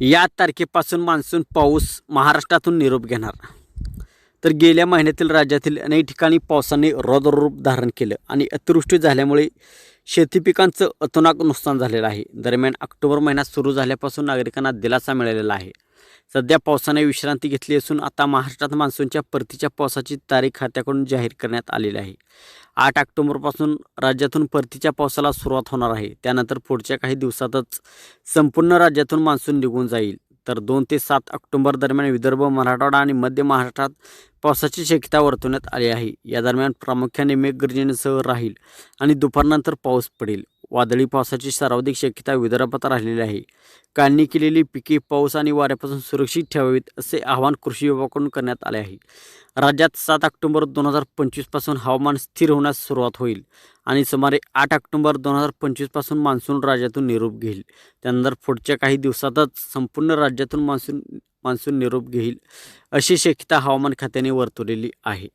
या तारखेपासून मान्सून पाऊस महाराष्ट्रातून निरोप घेणार. तर गेल्या महिन्यातील राज्यातील अनेक ठिकाणी पावसाने रौद्ररूप धारण केलं आणि अतिवृष्टी झाल्यामुळे शेती पिकांचं अतोनाक नुकसान झालेलं आहे. दरम्यान ऑक्टोबर महिना सुरू झाल्यापासून नागरिकांना दिलासा मिळालेला आहे. सध्या पावसाने विश्रांती घेतली असून आता महाराष्ट्रात मान्सूनच्या परतीच्या पावसाची तारीख खात्याकडून जाहीर करण्यात आलेली आहे. आठ ऑक्टोबरपासून राज्यातून परतीच्या पावसाला सुरुवात होणार आहे. त्यानंतर पुढच्या काही दिवसातच संपूर्ण राज्यातून मान्सून निघून जाईल. तर दोन ते सात ऑक्टोबर दरम्यान विदर्भ मराठवाडा आणि मध्य महाराष्ट्रात पावसाची शक्यता वर्तवण्यात आली आहे. या दरम्यान प्रामुख्याने मेघगर्जनेसह राहील आणि दुपारनंतर पाऊस पडेल. वादळी पावसाची सर्वाधिक शक्यता विदर्भात राहिलेली आहे. काढणी केलेली पिके पाऊस आणि वाऱ्यापासून सुरक्षित ठेवावीत असे आवाहन कृषी विभागाकडून करण्यात आले आहे. राज्यात सात ऑक्टोबर दोन हजार पंचवीसपासून हवामान स्थिर होण्यास सुरुवात होईल आणि सुमारे आठ ऑक्टोबर दोन हजार पंचवीसपासून मान्सून राज्यातून निरोप घेईल. त्यानंतर पुढच्या काही दिवसातच संपूर्ण राज्यातून मान्सून मान्सून निरोप घेईल अशी शक्यता हवामान खात्याने वर्तवलेली आहे.